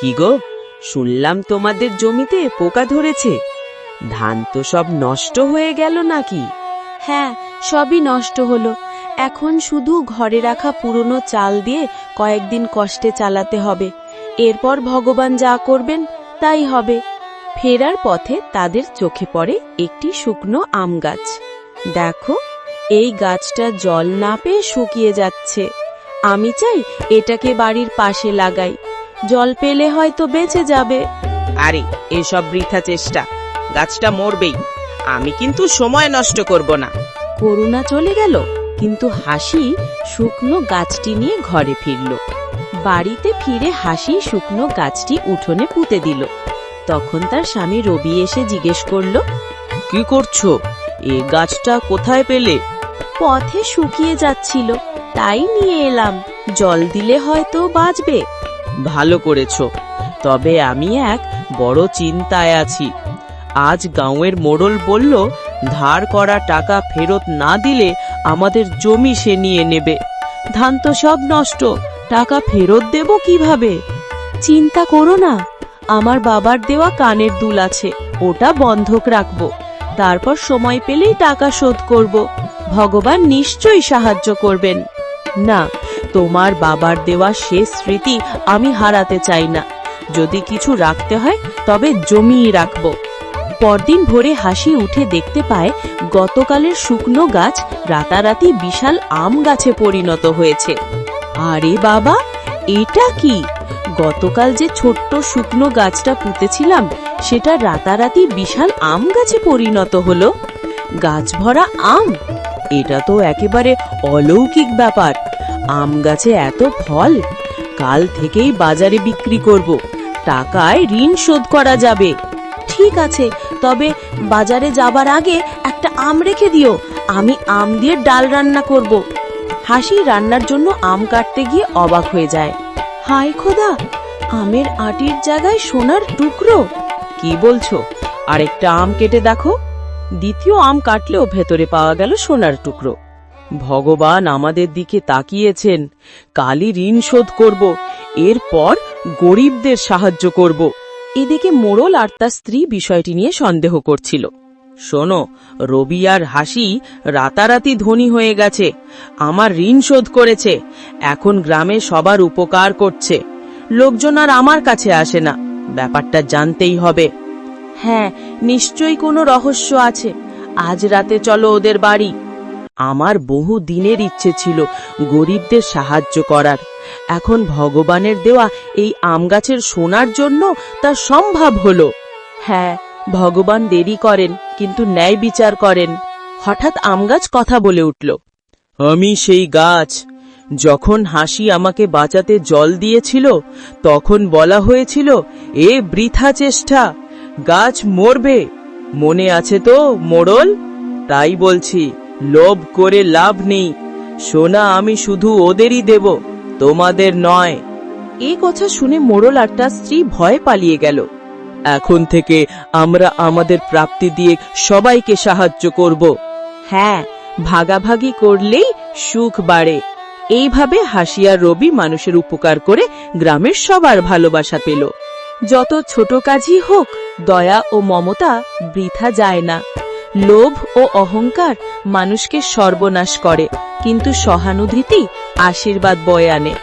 কি গো? শুনলাম তোমাদের জমিতে পোকা ধরেছে। ধান তো সব নষ্ট হয়ে গেল নাকি? হ্যাঁ সবই নষ্ট হলো। এখন শুধু ঘরে রাখা পুরনো চাল দিয়ে কয়েকদিন কষ্টে চালাতে হবে। এরপর ভগবান যা করবেন, তাই হবে। ফেরার পথে তাদের চোখে পড়ে একটি শুকনো আম গাছ। দেখো, এই গাছটা জল না পেয়ে শুকিয়ে যাচ্ছে। আমি চাই এটাকে বাড়ির পাশে লাগাই। জল পেলে হয়তো বেঁচে যাবে। আরে এসব বৃথা চেষ্টা। গাছটা মরবেই। আমি কিন্তু সময় নষ্ট করব না। করুণা চলে গেল কিন্তু হাসি শুকনো গাছটি নিয়ে ঘরে ফিরল। বাড়িতে ফিরে হাসি শুকনো গাছটি উঠোনে পুঁতে দিল। তখন তার স্বামী রবি এসে জিজ্ঞেস করল কি করছ? এ গাছটা কোথায় পেলে? পথে শুকিয়ে যাচ্ছিল তাই নিয়ে এলাম। জল দিলে হয়তো বাঁচবে। ভালো করেছ। তবে আমি এক বড় চিন্তায় আছি। আজ গাঁয়ের মোড়ল বলল, ধার করা টাকা ফেরত না দিলে আমাদের জমি সে নিয়ে নেবে। ধান তো সব নষ্ট, টাকা ফেরত দেব কীভাবে? চিন্তা করো না, আমার বাবার দেওয়া কানের দুল আছে, ওটা বন্ধক রাখব। তারপর সময় পেলেই টাকা শোধ করব। ভগবান নিশ্চয়ই সাহায্য করবেন। না তোমার বাবার দেওয়া শেষ স্মৃতি আমি হারাতে চাই না। যদি কিছু রাখতে হয়, তবে জমিয়ে রাখব। পরদিন ভোরে হাসি উঠে দেখতে পায়, গতকালের শুকনো গাছ রাতারাতি বিশাল আম গাছে পরিণত হয়েছে। আরে বাবা, এটা কি? গতকাল যে ছোট্ট শুকনো গাছটা পুঁতেছিলাম, সেটা রাতারাতি বিশাল আম গাছে পরিণত হলো। গাছ ভরা আম? এটা তো একেবারে অলৌকিক ব্যাপার। আম গাছে এত ফল? কাল থেকেই বাজারে বিক্রি করব। টাকায় ঋণ শোধ করা যাবে। ঠিক আছে, তবে বাজারে যাবার আগে একটা আম রেখে দিও। আমি আম দিয়ে ডাল রান্না করব। হাসি রান্নার জন্য আম কাটতে গিয়ে অবাক হয়ে যায়। হায় খোদা, আমের আটির জায়গায় সোনার টুকরো। কি বলছো? আরেকটা আম কেটে দেখো। দ্বিতীয় আম কাটলেও ভেতরে পাওয়া গেল সোনার টুকরো। ভগবান আমাদের দিকে তাকিয়েছেন। কালই ঋণ শোধ করব, এরপর গরিবদের সাহায্য করব। এদিকে মোড়ল আর তার স্ত্রী বিষয়টি নিয়ে সন্দেহ করছিল। শোনো, রবি আর হাসি রাতারাতি ধনী হয়ে গেছে, আমার ঋণ শোধ করেছে, এখন গ্রামে সবার উপকার করছে। লোকজন আর আমার কাছে আসে না, ব্যাপারটা জানতেই হবে। হ্যাঁ নিশ্চয়ই কোনো রহস্য আছে। আজ রাতে চলো ওদের বাড়ি। আমার বহু দিনের ইচ্ছে ছিল গরিবদের সাহায্য করার। এখন ভগবানের দেওয়া এই আম গাছের সোনার জন্য তা সম্ভব হলো। হ্যাঁ ভগবান দেরি করেন, কিন্তু ন্যায় বিচার করেন। হঠাৎ আম গাছ কথা বলে উঠল, আমি সেই গাছ। যখন হাসি আমাকে বাঁচাতে জল দিয়েছিল, তখন বলা হয়েছিল, এ বৃথা চেষ্টা, গাছ মরবে। মনে আছে তো, মোড়ল? তাই বলছি লোভ করে লাভ নেই। সোনা আমি শুধু ওদেরই দেব তোমাদের নয়। এই কথা শুনে মোড়ল আর তার স্ত্রী ভয় পালিয়ে গেল। এখন থেকে আমরা আমাদের প্রাপ্তি দিয়ে সবাইকে সাহায্য করব। হ্যাঁ ভাগাভাগি করলেই সুখ বাড়ে। এইভাবে হাসিয়া রবি মানুষের উপকার করে গ্রামের সবার ভালোবাসা পেল। যত ছোট কাজই হোক দয়া ও মমতা বৃথা যায় না। লোভ ও অহংকার মানুষকে সর্বনাশ করে কিন্তু সহানুভূতি আশীর্বাদ বয়ে আনে।